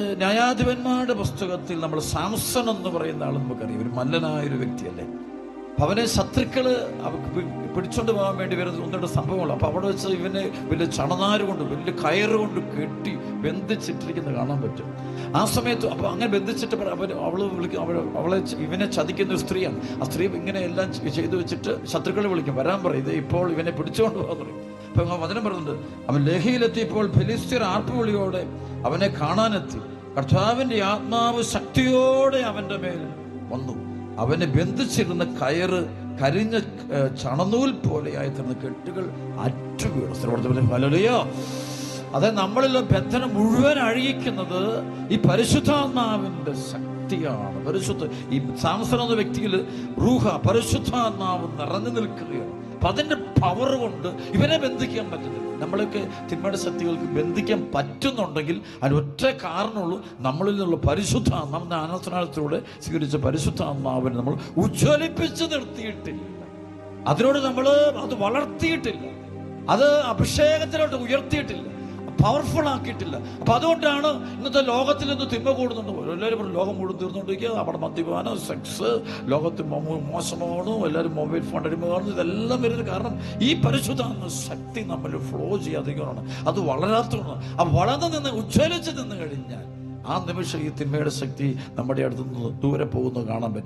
ന്യായാധിപന്മാരുടെ പുസ്തകത്തിൽ നമ്മൾ സാംസൺ എന്ന് പറയുന്ന ആൾ നമുക്കറിയാം. ഒരു മല്ലനായ ഒരു വ്യക്തിയല്ലേ? അവനെ അവക്ക് പി- പിടിച്ചോണ്ട് പോകാൻ വേണ്ടി വരുന്ന ഒന്നിട്ട് സംഭവങ്ങൾ അപ്പൊ അവിടെ വെച്ച് ഇവനെ വലിയ ചണനാര് കൊണ്ട് വലിയ കയറ് കൊണ്ട് കെട്ടി ബന്ധിച്ചിട്ടിരിക്കുന്നത് കാണാൻ പറ്റും. ആ സമയത്ത് അപ്പൊ അങ്ങനെ ബന്ധിച്ചിട്ട് അവൻ അവൾ വിളിക്കും അവൾ അവളെ ഇവനെ ചതിക്കുന്ന ഒരു സ്ത്രീയാണ്. ആ സ്ത്രീ ഇങ്ങനെ എല്ലാം ചെയ്തു വെച്ചിട്ട് ശത്രുക്കളെ വിളിക്കും. വരാൻ പറയും ഇത് ഇപ്പോൾ ഇവനെ പിടിച്ചുകൊണ്ട് പോകാൻ പറയും. അപ്പൊ വചനം പറയുന്നുണ്ട് അവൻ ലേഹിയിലെത്തിയപ്പോൾ ഫിലിസ്തീർ ആർപ്പുവിളിയോടെ അവനെ കാണാനെത്തി. കർത്താവിന്റെ ആത്മാവ് ശക്തിയോടെ അവന്റെ മേൽ വന്നു. അവനെ ബന്ധിച്ചിരുന്ന കയറ് കരിഞ്ഞ ചണനൂൽ പോലെയായി കെട്ടുകൾ അറ്റു വീണു സ്ഥലപ്പെടുത്ത ഹലോ അതെ നമ്മളിൽ ബന്ധനം മുഴുവൻ അഴിയിക്കുന്നത് ഈ പരിശുദ്ധാത്മാവിന്റെ ശക്തിയാണ്. പരിശുദ്ധ ഈ സാംസൺ എന്ന വ്യക്തിയിൽ റൂഹ പരിശുദ്ധാത്മാവ് നിറഞ്ഞു നിൽക്കുകയാണ്. അപ്പൊ അതിന്റെ പവർ കൊണ്ട് ഇവരെ ബന്ധിക്കാൻ പറ്റുന്നില്ല. നമ്മളൊക്കെ തിന്മയുടെ ശക്തികൾക്ക് ബന്ധിക്കാൻ പറ്റുന്നുണ്ടെങ്കിൽ അതിനൊറ്റ കാരണമുള്ളൂ നമ്മളിൽ നിന്നുള്ള പരിശുദ്ധ നമ്മുടെ ജ്ഞാനസ്നാനത്തിലൂടെ സ്വീകരിച്ച പരിശുദ്ധ പരിശുദ്ധാത്മാവിനെ നമ്മൾ ഉജ്ജ്വലിപ്പിച്ച് നിർത്തിയിട്ടില്ല. അതിനോട് നമ്മൾ അത് വളർത്തിയിട്ടില്ല. അത് അഭിഷേകത്തിലോട്ട് ഉയർത്തിയിട്ടില്ല. പവർഫുൾ ആക്കിയിട്ടില്ല. അപ്പൊ അതുകൊണ്ടാണ് ഇന്നത്തെ ലോകത്തിൽ നിന്ന് തിന്മ കൂടുന്നുണ്ട്. എല്ലാവരും ലോകം മുഴുവൻ തീർന്നുകൊണ്ടിരിക്കുക. അവിടെ മദ്യപാനം സെക്സ് ലോകത്ത് മോശമാണ്. എല്ലാവരും മൊബൈൽ ഫോൺ അടിമ ഇതെല്ലാം വരുന്നത് കാരണം ഈ പരിശുദ്ധ ശക്തി നമ്മൾ ഫ്ലോ ചെയ്യാതിരിക്കുന്നതാണ് അത് വളരാത്തതാണ് ആ വളർന്നു നിന്ന് ഉജ്ജ്വലിച്ച് നിന്ന് കഴിഞ്ഞാൽ ആ നിമിഷം ഈ തിന്മയുടെ ശക്തി നമ്മുടെ അടുത്ത് നിന്ന് ദൂരെ പോകുന്നത് കാണാൻ പറ്റും.